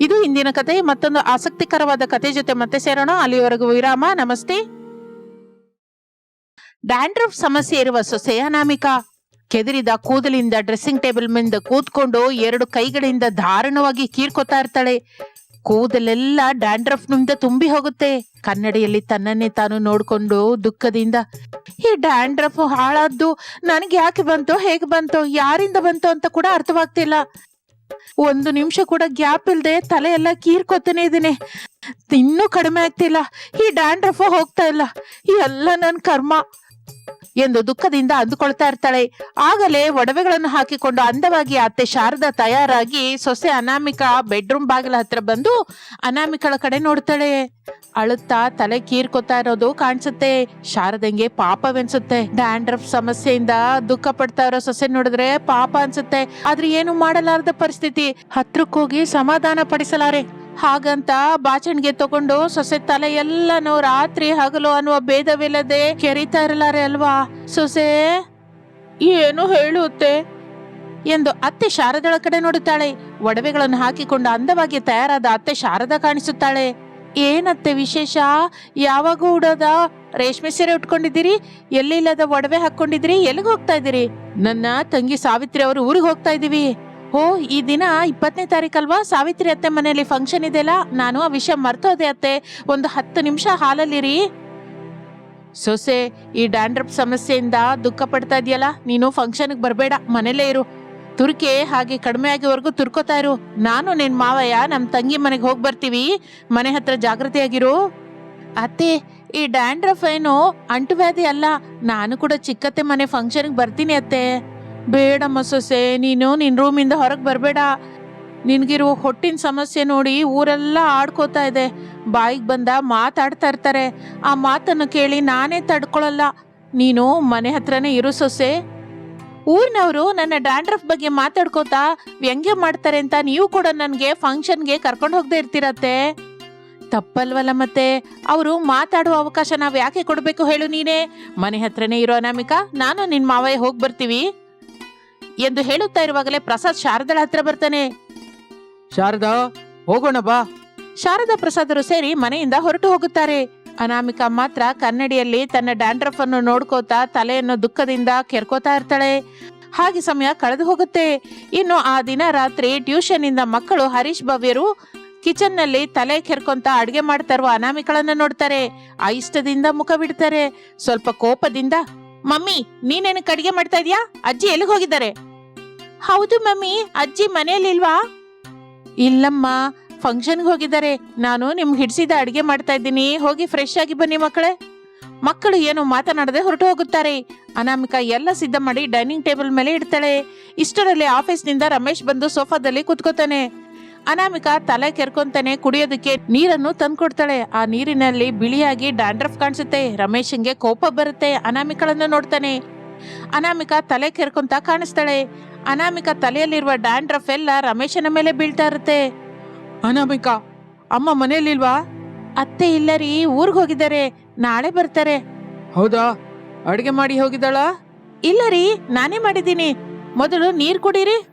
ಇದು ಇಂದಿನ ಕತೆ. ಮತ್ತೊಂದು ಆಸಕ್ತಿಕರವಾದ ಕತೆ ಜೊತೆ ಮತ್ತೆ ಸೇರೋಣ. ಅಲ್ಲಿವರೆಗೂ ವಿರಾಮ. ನಮಸ್ತೆ. ಡ್ಯಾಂಡ್ರಫ್ ಸಮಸ್ಯೆ ಇರುವ ಸೊಸೆಯ ಅನಾಮಿಕ. ಕೆದರಿದ ಕೂದಲಿಂದ ಡ್ರೆಸ್ಸಿಂಗ್ ಟೇಬಲ್ ಮುಂದೆ ಕೂತ್ಕೊಂಡು ಎರಡು ಕೈಗಳಿಂದ ದಾರುಣವಾಗಿ ಕೀರ್ಕೊತಾ ಇರ್ತಾಳೆ. ಕೂದಲೆಲ್ಲ ಡ್ಯಾಂಡ್ರಫ್ನಿಂದ ತುಂಬಿ ಹೋಗುತ್ತೆ. ಕನ್ನಡಿಯಲ್ಲಿ ತನ್ನನ್ನೇ ತಾನು ನೋಡ್ಕೊಂಡು ದುಃಖದಿಂದ, ಈ ಡ್ಯಾಂಡ್ರಫ್ ಹಾಳಾದ್ದು ನನಗೆ ಯಾಕೆ ಬಂತೋ? ಹೇಗೆ ಬಂತೋ? ಯಾರಿಂದ ಬಂತೋ ಅಂತ ಕೂಡ ಅರ್ಥವಾಗ್ತಿಲ್ಲ. ಒಂದು ನಿಮಿಷ ಕೂಡ ಗ್ಯಾಪ್ ಇಲ್ದೆ ತಲೆ ಎಲ್ಲ ಕೀರ್ಕೊತಾನೆ ಇದ್ದೀನಿ. ಇನ್ನೂ ಕಡಿಮೆ ಆಗ್ತಿಲ್ಲ. ಈ ಡ್ಯಾಂಡ್ರಫ್ ಹೋಗ್ತಾ ಇಲ್ಲ. ಎಲ್ಲ ನನ್ನ ಕರ್ಮ. ಎಂದು ದುಃಖದಿಂದ ಅಂದುಕೊಳ್ತಾ ಇರ್ತಾಳೆ. ಆಗಲೇ ಒಡವೆಗಳನ್ನು ಹಾಕಿಕೊಂಡು ಅಂದವಾಗಿ ಅತ್ತೆ ಶಾರದಾ ತಯಾರಾಗಿ ಸೊಸೆ ಅನಾಮಿಕಾ ಬೆಡ್ರೂಮ್ ಬಾಗಿಲ ಹತ್ರ ಬಂದು ಅನಾಮಿಕಳ ಕಡೆ ನೋಡ್ತಾಳೆ. ಅಳುತ್ತಾ ತಲೆ ಕೀರ್ಕೊತಾ ಇರೋದು ಕಾಣಿಸುತ್ತೆ. ಶಾರದಂಗೆ ಪಾಪವೆನ್ಸುತ್ತೆ. ಡ್ಯಾಂಡ್ರಫ್ ಸಮಸ್ಯೆಯಿಂದ ದುಃಖ ಪಡ್ತಾ ಇರೋ ಸೊಸೆ ನೋಡಿದ್ರೆ ಪಾಪ ಅನ್ಸುತ್ತೆ. ಆದ್ರೆ ಏನು ಮಾಡಲಾರದ ಪರಿಸ್ಥಿತಿ? ಹತ್ರಕ್ಕೋಗಿ ಸಮಾಧಾನ ಪಡಿಸಲಾರೆ. ಹಾಗಂತ ಬಾಚಣಿಗೆ ತಗೊಂಡು ಸೊಸೆ ತಲೆ ಎಲ್ಲನೂ ರಾತ್ರಿ ಹಗಲು ಅನ್ನುವ ಭೇದವಿಲ್ಲದೆ ಕೆರಿತಾ ಇರಲಾರೆ ಅಲ್ವಾ? ಸೊಸೆ, ಏನು ಹೇಳುತ್ತೆ? ಎಂದು ಅತ್ತೆ ಶಾರದಳ ಕಡೆ ನೋಡುತ್ತಾಳೆ. ಒಡವೆಗಳನ್ನು ಹಾಕಿಕೊಂಡು ಅಂದವಾಗಿ ತಯಾರಾದ ಅತ್ತೆ ಶಾರದ ಕಾಣಿಸುತ್ತಾಳೆ. ಏನತ್ತೆ ವಿಶೇಷ? ಯಾವಾಗ ಉಡೋದ? ರೇಷ್ಮೆ ಸೀರೆ ಉಟ್ಕೊಂಡಿದ್ದೀರಿ? ಎಲ್ಲಿಲ್ಲದ ಒಡವೆ ಹಾಕೊಂಡಿದ್ದೀರಿ ಎಲ್ಲಿಗೆ ಹೋಗ್ತಾ ಇದ್ದೀರಿ? ನನ್ನ ತಂಗಿ ಸಾವಿತ್ರಿ ಅವರು ಊರಿಗೆ ಹೋಗ್ತಾ ಇದೀವಿ ಓ, ಈ ದಿನ ಇಪ್ಪತ್ತನೇ ತಾರೀಕಲ್ವಾ? ಸಾವಿತ್ರಿ ಅತ್ತೆ ಮನೆಯಲ್ಲಿ ಫಂಕ್ಷನ್ ಇದೆಯಲ್ಲ ನಾನು ಆ ವಿಷಯ ಮರ್ತೋದೆ ಅತ್ತೆ. ಒಂದು ಹತ್ತು ನಿಮಿಷ ಹಾಲಲ್ಲಿರಿ. ಸೊಸೆ, ಈ ಡ್ಯಾಂಡ್ರಪ್ ಸಮಸ್ಯೆಯಿಂದ ದುಃಖ ಪಡ್ತಾ ಇದೆಯಲ್ಲ ನೀನು ಫಂಕ್ಷನ್ಗೆ ಬರಬೇಡ. ಮನೇಲೇ ಇರು. ತುರ್ಕೆ ಹಾಗೆ ಕಡಿಮೆ ಆಗಿವರೆಗೂ ತುರ್ಕೋತಾ ಇರು. ನಾನು ನಿನ್ನ ಮಾವಯ್ಯ ನಮ್ಮ ತಂಗಿ ಮನೆಗೆ ಹೋಗಿ ಬರ್ತೀವಿ. ಮನೆ ಹತ್ರ ಜಾಗೃತಿಯಾಗಿರು ಅತ್ತೆ, ಈ ಡ್ಯಾಂಡ್ರಫ್ ಏನು ಅಂಟುವ್ಯಾಧಿ ಅಲ್ಲ. ನಾನು ಕೂಡ ಚಿಕ್ಕತ್ತೆ ಮನೆ ಫಂಕ್ಷನ್ಗೆ ಬರ್ತೀನಿ ಅತ್ತೆ. ಬೇಡಮ್ಮ ಸೊಸೆ ನೀನು ನಿನ್ನ ರೂಮಿಂದ ಹೊರಗೆ ಬರಬೇಡ. ನಿನಗಿರುವ ಹೊಟ್ಟಿನ ಸಮಸ್ಯೆ ನೋಡಿ ಊರೆಲ್ಲ ಆಡ್ಕೋತಾ ಇದೆ. ಬಾಯಿಗೆ ಬಂದ ಮಾತಾಡ್ತಾ ಇರ್ತಾರೆ. ಆ ಮಾತನ್ನು ಕೇಳಿ ನಾನೇ ತಡ್ಕೊಳಲ್ಲ. ನೀನು ಮನೆ ಹತ್ರನೇ ಇರು ಸೊಸೆ. ಊರಿನವರು ನನ್ನ ಡ್ಯಾಂಡ್ರಫ್ ಬಗ್ಗೆ ಮಾತಾಡ್ಕೋತಾ ವ್ಯಂಗ್ಯ ಮಾಡ್ತಾರೆ ಅಂತ ನೀವು ಕೂಡ ನನಗೆ ಫಂಕ್ಷನ್ಗೆ ಕರ್ಕೊಂಡು ಹೋಗದೆ ಇರ್ತೀರತ್ತೆ. ತಪ್ಪಲ್ವಲ್ಲ ಮತ್ತೆ? ಅವರು ಮಾತಾಡುವ ಅವಕಾಶ ನಾವು ಯಾಕೆ ಕೊಡಬೇಕು ಹೇಳು ನೀನೇ. ಮನೆ ಹತ್ರನೇ ಇರೋ ಅನಾಮಿಕಾ. ನಾನು ನಿನ್ನ ಮಾವಯ್ಯ ಹೋಗಿ ಬರ್ತೀವಿ. ಎಂದು ಹೇಳುತ್ತಾ ಇರುವಾಗಲೇ ಪ್ರಸಾದ್ ಶಾರದಳ ಹತ್ರ ಬರ್ತಾನೆ. ಶಾರದಾ ಹೋಗೋಣ ಬಾ. ಶಾರದಾ ಪ್ರಸಾದರು ಸೇರಿ ಮನೆಯಿಂದ ಹೊರಟು ಹೋಗುತ್ತಾರೆ. ಅನಾಮಿಕಾ ಮಾತ್ರ ಕನ್ನಡಿಯಲ್ಲಿ ತನ್ನ ಡ್ಯಾಂಡ್ರಫ್ ಅನ್ನು ನೋಡ್ಕೋತಾ ತಲೆಯನ್ನು ದುಃಖದಿಂದ ಕೆರ್ಕೋತಾ ಇರ್ತಾಳೆ. ಹಾಗೆ ಸಮಯ ಕಳೆದು ಹೋಗುತ್ತೆ. ಇನ್ನು ಆ ದಿನ ರಾತ್ರಿ ಟ್ಯೂಷನ್ ಇಂದ ಮಕ್ಕಳು ಹರೀಶ್ ಭವ್ಯರು ಕಿಚನ್ನಲ್ಲಿ ತಲೆ ಕೆರ್ಕೊಂತ ಅಡುಗೆ ಮಾಡ್ತಾ ಇರುವ ಅನಾಮಿಕಳನ್ನ ನೋಡ್ತಾರೆ. ಇಷ್ಟದಿಂದ ಮುಖ ಬಿಡ್ತಾರೆ. ಸ್ವಲ್ಪ ಕೋಪದಿಂದ ಮಮ್ಮಿ, ನೀನೇನು ಕಡಿಗೆ ಮಾಡ್ತಾ ಇದೀಯಾ? ಅಜ್ಜಿ ಎಲ್ಲಿಗೆ ಹೋಗಿದ್ದಾರೆ? ಹೌದು ಮಮ್ಮಿ, ಅಜ್ಜಿ ಮನೆಯಲ್ಲಿಲ್ವಾ? ಇಲ್ಲಮ್ಮ, ಫಂಕ್ಷನ್ಗೆ ಹೋಗಿದ್ದಾರೆ. ನಾನು ನಿಮ್ಗೆ ಹಿಡಿಸಿದ ಅಡುಗೆ ಮಾಡ್ತಾ ಇದ್ದೀನಿ. ಹೋಗಿ ಫ್ರೆಶ್ ಆಗಿ ಬನ್ನಿ ಮಕ್ಕಳೇ. ಮಕ್ಕಳು ಏನು ಮಾತನಾಡದೆ ಹೊರಟು ಹೋಗುತ್ತಾರೆ. ಅನಾಮಿಕಾ ಎಲ್ಲ ಸಿದ್ಧ ಮಾಡಿ ಡೈನಿಂಗ್ ಟೇಬಲ್ ಮೇಲೆ ಇಡ್ತಾಳೆ. ಇಷ್ಟರಲ್ಲಿ ಆಫೀಸ್ನಿಂದ ರಮೇಶ್ ಬಂದು ಸೋಫಾದಲ್ಲಿ ಕುತ್ಕೋತಾನೆ. ಅನಾಮಿಕಾ ತಲೆ ಕೆರ್ಕೊಂತಾನೆ ಕುಡಿಯೋದಕ್ಕೆ ನೀರನ್ನು ತಂದ್ಕೊಡ್ತಾಳೆ. ಆ ನೀರಿನಲ್ಲಿ ಬಿಳಿಯಾಗಿ ಡ್ಯಾಂಡ್ರಫ್ ಕಾಣಿಸುತ್ತೆ. ರಮೇಶನ್ಗೆ ಕೋಪ ಬರುತ್ತೆ. ಅನಾಮಿಕಳನ್ನು ನೋಡ್ತಾನೆ. ಅನಾಮಿಕಾ ತಲೆ ಕೆರ್ಕೊಂತ ಕಾಣಿಸ್ತಾಳೆ. ಅನಾಮಿಕಾ ತಲೆಯಲ್ಲಿರುವ ಡ್ಯಾಂಡ್ರಫ್ ಎಲ್ಲ ರಮೇಶನ ಮೇಲೆ ಬೀಳ್ತಾ ಇರುತ್ತೆ. ಅನಾಮಿಕಾ, ಅಮ್ಮ ಮನೆಯಲ್ಲಿಲ್ವಾ? ಅತ್ತೆ ಇಲ್ಲ ರೀ, ಊರ್ಗ್ ಹೋಗಿದ್ದಾರೆ. ನಾಳೆ ಬರ್ತಾರೆ. ಹೌದಾ? ಅಡಿಗೆ ಮಾಡಿ ಹೋಗಿದ್ದಾಳ? ಇಲ್ಲ ರೀ, ನಾನೇ ಮಾಡಿದ್ದೀನಿ. ಮೊದಲು ನೀರು ಕುಡೀರಿ.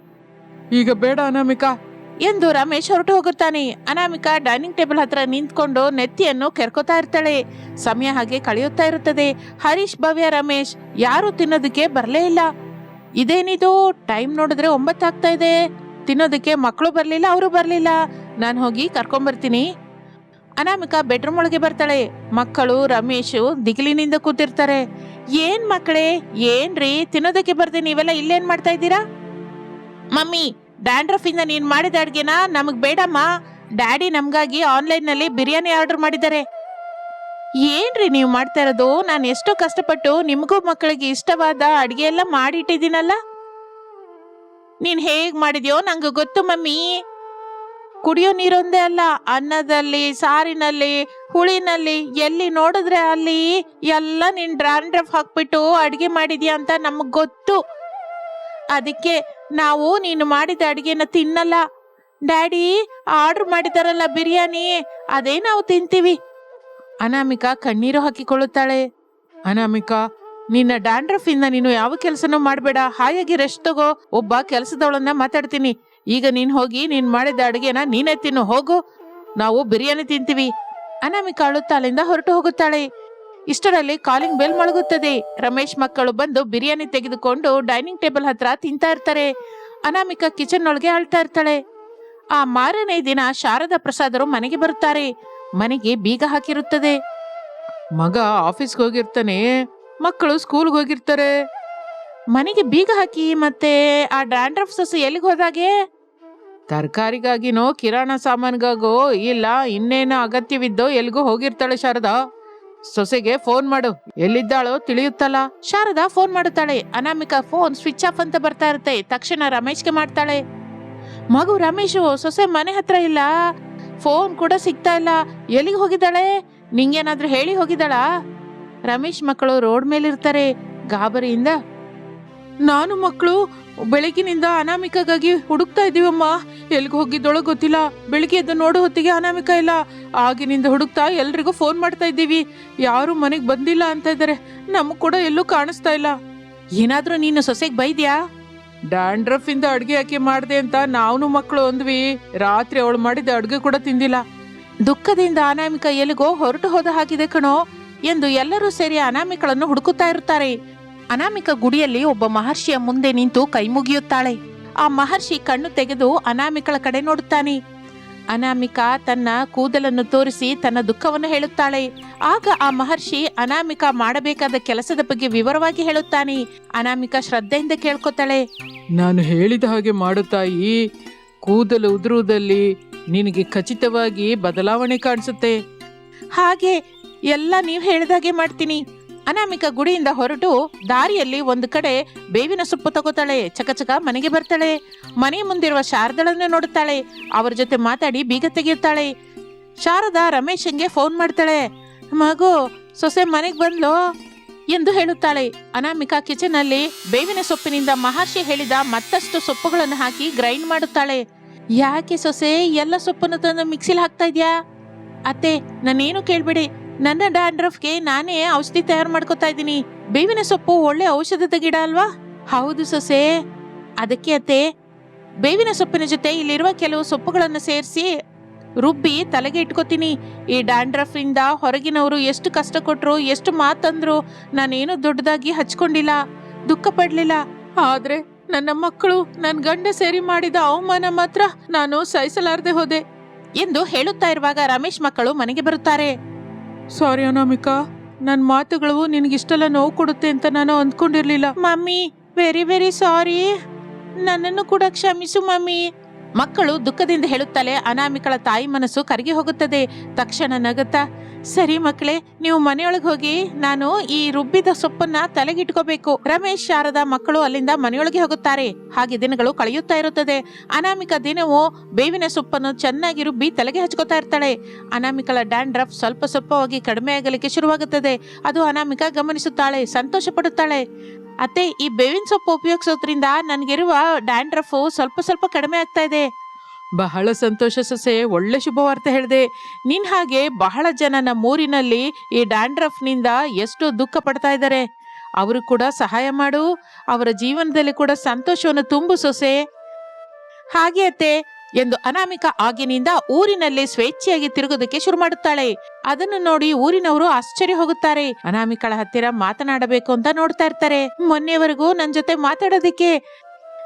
ಈಗ ಬೇಡ ಅನಾಮಿಕಾ. ಎಂದು ರಮೇಶ್ ಹೊರಟು ಹೋಗುತ್ತಾನೆ. ಅನಾಮಿಕಾ ಡೈನಿಂಗ್ ಟೇಬಲ್ ಹತ್ರ ನಿಂತ್ಕೊಂಡು ನೆತ್ತಿಯನ್ನು ಕೆರ್ಕೋತಾ ಇರ್ತಾಳೆ. ಸಮಯ ಹಾಗೆ ಕಳೆಯುತ್ತಾ ಇರುತ್ತದೆ. ಹರೀಶ್, ಭವ್ಯ ರಮೇಶ್, ಯಾರು ತಿನ್ನೋದಕ್ಕೆ ಬರಲೇ ಇಲ್ಲ. ಇದೇನಿದು? ಟೈಮ್ ನೋಡಿದ್ರೆ ಒಂಬತ್ತಾಗ್ತಾ ಇದೆ. ತಿನ್ನೋದಕ್ಕೆ ಮಕ್ಕಳು ಬರಲಿಲ್ಲ, ಅವರು ಬರಲಿಲ್ಲ. ನಾನು ಹೋಗಿ ಕರ್ಕೊಂಬರ್ತೀನಿ. ಅನಾಮಿಕಾ ಬೆಡ್ರೂಮ್ ಒಳಗೆ ಬರ್ತಾಳೆ. ಮಕ್ಕಳು, ರಮೇಶು ದಿಗಿಲಿನಿಂದ ಕೂತಿರ್ತಾರೆ. ಏನ್ ಮಕ್ಕಳೇ, ಏನ್ರಿ, ತಿನ್ನೋದಕ್ಕೆ ಬರ್ದೆ ನೀವೆಲ್ಲ ಇಲ್ಲೇನ್ ಮಾಡ್ತಾ ಇದ್ದೀರಾ? ಮಮ್ಮಿ ಡ್ಯಾಂಡ್ರಫ್ ಇಂದ ನೀನ್ ಮಾಡಿದ ಅಡುಗೆನ ನಮಗೆ ಬೇಡಮ್ಮ. ಡ್ಯಾಡಿ ನಮಗಾಗಿ ಆನ್ಲೈನ್ನಲ್ಲಿ ಬಿರಿಯಾನಿ ಆರ್ಡರ್ ಮಾಡಿದ್ದಾರೆ. ಏನ್ರಿ ನೀವು ಮಾಡ್ತಾ ಇರೋದು? ನಾನು ಎಷ್ಟೋ ಕಷ್ಟಪಟ್ಟು ನಿಮಗೂ ಮಕ್ಕಳಿಗೆ ಇಷ್ಟವಾದ ಅಡುಗೆ ಎಲ್ಲ ಮಾಡಿಟ್ಟಿದ್ದೀನಲ್ಲ. ನೀನು ಹೇಗೆ ಮಾಡಿದ್ಯೋ ನಂಗೆ ಗೊತ್ತು ಮಮ್ಮಿ. ಕುಡಿಯೋ ನೀರೊಂದೇ ಅಲ್ಲ, ಅನ್ನದಲ್ಲಿ, ಸಾರಿನಲ್ಲಿ, ಹುಳಿನಲ್ಲಿ, ಎಲ್ಲಿ ನೋಡಿದ್ರೆ ಅಲ್ಲಿ ಎಲ್ಲ ನೀನ್ ಡ್ರಾಂಡ್ರಫ್ ಹಾಕ್ಬಿಟ್ಟು ಅಡುಗೆ ಮಾಡಿದ್ಯಾ ಅಂತ ನಮಗೆ ಗೊತ್ತು. ಅದಕ್ಕೆ ನಾವು ನೀನು ಮಾಡಿದ ಅಡಿಗೆನ ತಿನ್ನಲ್ಲ. ಡ್ಯಾಡಿ ಆರ್ಡರ್ ಮಾಡಿದಾರಲ್ಲ ಬಿರಿಯಾನಿ, ಅದೇ ನಾವು ತಿಂತೀವಿ. ಅನಾಮಿಕಾ ಕಣ್ಣೀರು ಹಾಕಿಕೊಳ್ಳುತ್ತಾಳೆ. ಅನಾಮಿಕಾ, ನಿನ್ನ ಡ್ಯಾಂಡ್ರಫ್ ಇಂದ ನೀನು ಯಾವ ಕೆಲಸನೂ ಮಾಡಬೇಡ. ಹಾಯಾಗಿ ರೆಸ್ಟ್ ತಗೋ. ಒಬ್ಬ ಕೆಲಸದವಳನ್ನ ಮಾತಾಡ್ತೀನಿ. ಈಗ ನೀನ್ ಹೋಗಿ ನೀನ್ ಮಾಡಿದ ಅಡುಗೆನ ನೀನೇ ತಿನ್ನು. ಹೋಗು. ನಾವು ಬಿರಿಯಾನಿ ತಿಂತೀವಿ. ಅನಾಮಿಕಾ ಅಳುತ್ತಾ ಅಲ್ಲಿಂದ ಹೊರಟು ಹೋಗುತ್ತಾಳೆ. ಇಷ್ಟರಲ್ಲಿ ಕಾಲಿಂಗ್ ಬೆಲ್ ಮೊಳಗುತ್ತದೆ ರಮೇಶ್ ಮಕ್ಕಳು ಬಂದು ಬಿರಿಯಾನಿ ತೆಗೆದುಕೊಂಡು ಡೈನಿಂಗ್ ಟೇಬಲ್ ಹತ್ರ ತಿಂತಾ ಇರ್ತಾರೆ. ಅನಾಮಿಕ ಕಿಚನ್ ಒಳಗೆ ಅಳ್ತಾ ಇರ್ತಾಳೆ. ಆ ಮಾರನೇ ದಿನ ಶಾರದಾ ಪ್ರಸಾದರು ಮನೆಗೆ ಬರುತ್ತಾರೆ. ಮನೆಗೆ ಬೀಗ ಹಾಕಿರುತ್ತದೆ. ಮಗ ಆಫೀಸ್ಗೆ ಹೋಗಿರ್ತಾನೆ. ಮಕ್ಕಳು ಸ್ಕೂಲ್ಗೆ ಹೋಗಿರ್ತಾರೆ. ಮನೆಗೆ ಬೀಗ ಹಾಕಿ ಮತ್ತೆ ಆ ಡ್ಯಾಂಡ್ರಫ್ ಸೊಸೆ ಎಲ್ಲಿಗೆ ಹೋದಾಗೆ? ತರಕಾರಿಗಾಗಿನೋ ಕಿರಾಣ ಸಾಮಾನ್ಗಾಗೋ ಇಲ್ಲ ಇನ್ನೇನೋ ಅಗತ್ಯವಿದ್ದೋ ಎಲ್ಗೂ ಹೋಗಿರ್ತಾಳೆ ಶಾರದಾ. ಸೊಸೆಗೆ ಫೋನ್ ಮಾಡು. ಎಲ್ಲಿದ್ದಾಳೋ ತಿಳಿಯುತ್ತಲ್ಲ. ಶಾರದಾ ಫೋನ್ ಮಾಡುತ್ತಾಳೆ. ಅನಾಮಿಕಾ ಫೋನ್ ಸ್ವಿಚ್ ಆಫ್ ಅಂತ ಬರ್ತಾ ಇರುತ್ತೆ. ತಕ್ಷಣ ರಮೇಶ್ಗೆ ಮಾಡ್ತಾಳೆ. ಮಗು ರಮೇಶು, ಸೊಸೆ ಮನೆ ಹತ್ರ ಇಲ್ಲ. ಫೋನ್ ಕೂಡ ಸಿಗ್ತಾ ಇಲ್ಲ. ಎಲ್ಲಿಗೆ ಹೋಗಿದ್ದಾಳೆ? ನಿಂಗೇನಾದ್ರೂ ಹೇಳಿ ಹೋಗಿದ್ದಾಳಾ? ರಮೇಶ್ ಮಕ್ಕಳು ರೋಡ್ ಮೇಲಿರ್ತಾರೆ. ಗಾಬರಿಯಿಂದ. ನಾನು ಮಕ್ಕಳು ಬೆಳಗಿನಿಂದ ಅನಾಮಿಕಾಗಾಗಿ ಹುಡುಕ್ತಾ ಇದೀವಮ್ಮ. ಎಲ್ಗೆ ಹೋಗಿದ್ದೊಳೋ ಗೊತ್ತಿಲ್ಲ. ಬೆಳಿಗ್ಗೆ ಎದ್ದು ನೋಡೋ ಹೊತ್ತಿಗೆ ಅನಾಮಿಕ ಇಲ್ಲ. ಆಗಿನಿಂದ ಹುಡುಕ್ತಾ ಎಲ್ರಿಗೂ ಫೋನ್ ಮಾಡ್ತಾ ಇದ್ದೀವಿ. ಯಾರು ಮನೆಗೆ ಬಂದಿಲ್ಲ ಅಂತ ಇದ್ದಾರೆ ನಮಗ್ ಕೂಡ ಎಲ್ಲೂ ಕಾಣಿಸ್ತಾ ಇಲ್ಲ. ಏನಾದ್ರೂ ನೀನು ಸೊಸೆಗೆ ಬೈದ್ಯಾ? ಡ್ಯಾಂಡ್ರಫ್ ಇಂದ ಅಡ್ಗೆ ಯಾಕೆ ಮಾಡ್ದೆ ಅಂತ ನಾವು ಮಕ್ಕಳು ಅಂದ್ವಿ. ರಾತ್ರಿ ಅವಳು ಮಾಡಿದ ಅಡುಗೆ ಕೂಡ ತಿಂದಿಲ್ಲ. ದುಃಖದಿಂದ ಅನಾಮಿಕ ಎಲ್ಲಿಗೋ ಹೊರಟು ಹೋದ ಹಾಗಿದೆ ಕಣೋ. ಎಂದು ಎಲ್ಲರೂ ಸೇರಿ ಅನಾಮಿಕಳನ್ನು ಹುಡುಕುತ್ತಾ ಇರುತ್ತಾರೆ. ಅನಾಮಿಕ ಗುಡಿಯಲ್ಲಿ ಒಬ್ಬ ಮಹರ್ಷಿಯ ಮುಂದೆ ನಿಂತು ಕೈ ಮುಗಿಯುತ್ತಾಳೆ. ಆ ಮಹರ್ಷಿ ಕಣ್ಣು ತೆಗೆದು ಅನಾಮಿಕಳ ಕಡೆ ನೋಡುತ್ತಾನೆ. ಅನಾಮಿಕ ತನ್ನ ಕೂದಲನ್ನು ತೋರಿಸಿ ತನ್ನ ದುಃಖವನ್ನು ಹೇಳುತ್ತಾಳೆ. ಆಗ ಆ ಮಹರ್ಷಿ ಅನಾಮಿಕ ಮಾಡಬೇಕಾದ ಕೆಲಸದ ಬಗ್ಗೆ ವಿವರವಾಗಿ ಹೇಳುತ್ತಾನೆ. ಅನಾಮಿಕ ಶ್ರದ್ಧೆಯಿಂದ ಕೇಳ್ಕೊತಾಳೆ. ನಾನು ಹೇಳಿದ ಹಾಗೆ ಮಾಡುತ್ತಾಯಿ ತಾಯಿ. ಕೂದಲು ಉದುರುವುದಲ್ಲಿ ನಿನಗೆ ಖಚಿತವಾಗಿ ಬದಲಾವಣೆ ಕಾಣಿಸುತ್ತೆ. ಹಾಗೆ ಎಲ್ಲ ನೀವು ಹೇಳಿದಾಗೆ ಮಾಡ್ತೀನಿ. ಅನಾಮಿಕ ಗುಡಿಯಿಂದ ಹೊರಟು ದಾರಿಯಲ್ಲಿ ಒಂದು ಕಡೆ ಬೇವಿನ ಸೊಪ್ಪು ತಗೋತಾಳೆ ಚಕಚಕ ಮನೆಗೆ ಬರ್ತಾಳೆ. ಮನೆ ಮುಂದಿರುವ ಶಾರದಳನ್ನು ನೋಡುತ್ತಾಳೆ. ಅವರ ಜೊತೆ ಮಾತಾಡಿ ಬೀಗ ತೆಗೆಯುತ್ತಾಳೆ. ಶಾರದಾ ರಮೇಶನ್ಗೆ ಫೋನ್ ಮಾಡ್ತಾಳೆ. ಮಗು, ಸೊಸೆ ಮನೆಗೆ ಬಂದ್ಲು? ಎಂದು ಹೇಳುತ್ತಾಳೆ. ಅನಾಮಿಕಾ ಕಿಚನ್ ಅಲ್ಲಿ ಬೇವಿನ ಸೊಪ್ಪಿನಿಂದ ಮಹರ್ಷಿ ಹೇಳಿದ ಮತ್ತಷ್ಟು ಸೊಪ್ಪುಗಳನ್ನು ಹಾಕಿ ಗ್ರೈಂಡ್ ಮಾಡುತ್ತಾಳೆ. ಯಾಕೆ ಸೊಸೆ, ಎಲ್ಲ ಸೊಪ್ಪನ್ನು ತಂದು ಮಿಕ್ಸಿಲ್ ಹಾಕ್ತಾ ಇದ್ಯಾ? ಅತ್ತೆ, ನಾನೇನು ಕೇಳ್ಬೇಡಿ. ನನ್ನ ಡ್ಯಾಂಡ್ರಫ್ಗೆ ನಾನೇ ಔಷಧಿ ತಯಾರು ಮಾಡ್ಕೊತಾ ಇದ್ದೀನಿ. ಬೇವಿನ ಸೊಪ್ಪು ಒಳ್ಳೆ ಔಷಧದ ಗಿಡ ಅಲ್ವಾ? ಹೌದು ಸೊಸೆ. ಅದಕ್ಕೆ ಅತ್ತೆ, ಬೇವಿನ ಸೊಪ್ಪಿನ ಜೊತೆ ಇಲ್ಲಿರುವ ಕೆಲವು ಸೊಪ್ಪುಗಳನ್ನು ಸೇರಿಸಿ ರುಬ್ಬಿ ತಲೆಗೆ ಇಟ್ಕೋತೀನಿ. ಈ ಡ್ಯಾಂಡ್ರಫ್ ಇಂದ ಹೊರಗಿನವರು ಎಷ್ಟು ಕಷ್ಟ ಕೊಟ್ರು, ಎಷ್ಟು ಮಾತಂದ್ರು ನಾನೇನು ದೊಡ್ಡದಾಗಿ ಹಚ್ಕೊಂಡಿಲ್ಲ, ದುಃಖ ಪಡ್ಲಿಲ್ಲ. ಆದ್ರೆ ನನ್ನ ಮಕ್ಕಳು ನನ್ನ ಗಂಡ ಸೇರಿ ಮಾಡಿದ ಅವಮಾನ ಮಾತ್ರ ನಾನು ಸಹಿಸಲಾರದೆ ಹೋದೆ ಎಂದು ಹೇಳುತ್ತಾ ಇರುವಾಗ ರಮೇಶ್ ಮಕ್ಕಳು ಮನೆಗೆ ಬರುತ್ತಾರೆ. ಸಾರಿ ಅನಾಮಿಕಾ. ನನ್ನ ಮಾತುಗಳು ನಿನಗಿಷ್ಟೆಲ್ಲ ನೋವು ಕೊಡುತ್ತೆ ಅಂತ ನಾನು ಅಂದ್ಕೊಂಡಿರ್ಲಿಲ್ಲ. ಮಮ್ಮಿ ವೆರಿ ವೆರಿ ಸಾರಿ ನನ್ನನ್ನು ಕೂಡ ಕ್ಷಮಿಸು, ಮಮ್ಮಿ. ಮಕ್ಕಳು ದುಃಖದಿಂದ ಹೇಳುತ್ತಲೇ ಅನಾಮಿಕಳ ತಾಯಿ ಮನಸ್ಸು ಕರಗಿ ಹೋಗುತ್ತದೆ. ತಕ್ಷಣ ನಗುತ್ತಾ ಸರಿ ಮಕ್ಕಳೇ, ನೀವು ಮನೆಯೊಳಗೆ ಹೋಗಿ ನಾನು ಈ ರುಬ್ಬಿದ ಸೊಪ್ಪನ್ನ ತಲೆಗಿಟ್ಕೋಬೇಕು. ರಮೇಶ್, ಶಾರದ ಮಕ್ಕಳು ಅಲ್ಲಿಂದ ಮನೆಯೊಳಗೆ ಹೋಗುತ್ತಾರೆ. ಹಾಗೆ ದಿನಗಳು ಕಳೆಯುತ್ತಾ ಇರುತ್ತದೆ. ಅನಾಮಿಕ ದಿನವೂ ಬೇವಿನ ಸೊಪ್ಪನ್ನು ಚೆನ್ನಾಗಿ ರುಬ್ಬಿ ತಲೆಗೆ ಹಚ್ಕೋತಾ ಇರ್ತಾಳೆ. ಅನಾಮಿಕಳ ಡ್ಯಾಂಡ್ರಫ್ ಸ್ವಲ್ಪ ಸ್ವಲ್ಪವಾಗಿ ಕಡಿಮೆ ಆಗಲಿಕ್ಕೆ ಶುರುವಾಗುತ್ತದೆ. ಅದು ಅನಾಮಿಕ ಗಮನಿಸುತ್ತಾಳೆ ಸಂತೋಷ ಪಡುತ್ತಾಳೆ ಅತ್ತೆ, ಈ ಬೇವಿನ ಸೊಪ್ಪು ಉಪಯೋಗಿಸೋದ್ರಿಂದ ನನಗಿರುವ ಡ್ಯಾಂಡ್ರಫ್ ಸ್ವಲ್ಪ ಸ್ವಲ್ಪ ಕಡಿಮೆ ಆಗ್ತಾ ಇದೆ. ಬಹಳ ಸಂತೋಷ ಸೊಸೆ, ಒಳ್ಳೆ ಶುಭವಾರ್ತೆ ಹೇಳಿದೆ. ನಿನ್ ಹಾಗೆ ಬಹಳ ಜನ ನಮ್ಮೂರಿನಲ್ಲಿ ಈ ಡ್ಯಾಂಡ್ರಫ್ನಿಂದ ಎಷ್ಟು ದುಃಖ ಪಡ್ತಾ ಇದ್ದಾರೆ. ಅವರು ಕೂಡ ಸಹಾಯ ಮಾಡು, ಅವರ ಜೀವನದಲ್ಲಿ ಕೂಡ ಸಂತೋಷವನ್ನು ತುಂಬು ಸೊಸೆ. ಹಾಗೆ ಅತ್ತೆ, ಎಂದು ಅನಾಮಿಕ ಆಗಿನಿಂದ ಊರಿನಲ್ಲಿ ಸ್ವೇಚ್ಛೆಯಾಗಿ ತಿರುಗೋದಕ್ಕೆ ಶುರು ಮಾಡುತ್ತಾಳೆ. ಅದನ್ನು ನೋಡಿ ಊರಿನವರು ಆಶ್ಚರ್ಯ ಹೋಗುತ್ತಾರೆ. ಅನಾಮಿಕಳ ಹತ್ತಿರ ಮಾತನಾಡಬೇಕು ಅಂತ ನೋಡ್ತಾ ಇರ್ತಾರೆ. ಮೊನ್ನೆವರೆಗೂ ನನ್ ಜೊತೆ ಮಾತಾಡೋದಿಕ್ಕೆ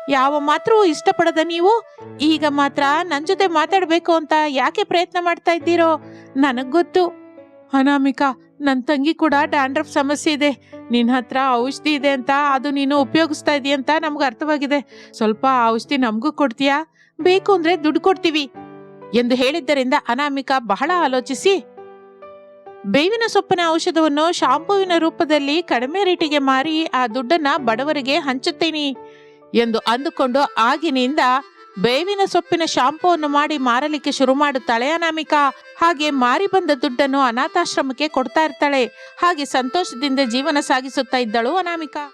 ಯಾವ ಮಾತ್ರವೂ ಇಷ್ಟಪಡದ ನೀವು? ಈಗ ಮಾತ್ರ ನನ್ ಜೊತೆ ಮಾತಾಡ್ಬೇಕು ಅಂತ ಯಾಕೆ ಪ್ರಯತ್ನ ಮಾಡ್ತಾ ಇದ್ದೀರೋ? ನನಗ್ ಗೊತ್ತು. ಅನಾಮಿಕಾ ನನ್ನ ತಂಗಿ ಕೂಡ ಡ್ಯಾಂಡ್ರಫ್ ಸಮಸ್ಯೆ ಇದೆ. ನಿನ್ನ ಹತ್ರ ಔಷಧಿ ಇದೆ ಅಂತ ಅದು ನೀನು ಉಪಯೋಗಿಸ್ತಾ ಅಂತ ನಮ್ಗೆ ಅರ್ಥವಾಗಿದೆ. ಸ್ವಲ್ಪ ಔಷಧಿ ನಮಗೂ ಕೊಡ್ತೀಯಾ? ಬೇಕು ಅಂದ್ರೆ ದುಡ್ಡು ಕೊಡ್ತೀವಿ ಎಂದು ಹೇಳಿದ್ದರಿಂದ ಅನಾಮಿಕಾ ಬಹಳ ಆಲೋಚಿಸಿ, ಬೇವಿನ ಸೊಪ್ಪಿನ ಔಷಧವನ್ನು ಶಾಂಪೂವಿನ ರೂಪದಲ್ಲಿ ಕಡಿಮೆ ರೇಟಿಗೆ ಮಾರಿ ಆ ದುಡ್ಡನ್ನ ಬಡವರಿಗೆ ಹಂಚುತ್ತೀನಿ. ಎಂದು ಅಂದುಕೊಂಡು ಆಗಿನಿಂದ ಬೇವಿನ ಸೊಪ್ಪಿನ ಶಾಂಪೂವನ್ನು ಮಾಡಿ ಮಾರಲಿಕ್ಕೆ ಶುರು ಮಾಡುತ್ತಾಳೆ ಅನಾಮಿಕಾ. ಹಾಗೆ ಮಾರಿ ಬಂದ ದುಡ್ಡನ್ನು ಅನಾಥಾಶ್ರಮಕ್ಕೆ ಕೊಡ್ತಾ ಇರ್ತಾಳೆ. ಹಾಗೆ ಸಂತೋಷದಿಂದ ಜೀವನ ಸಾಗಿಸುತ್ತಾ ಇದ್ದಳು ಅನಾಮಿಕಾ.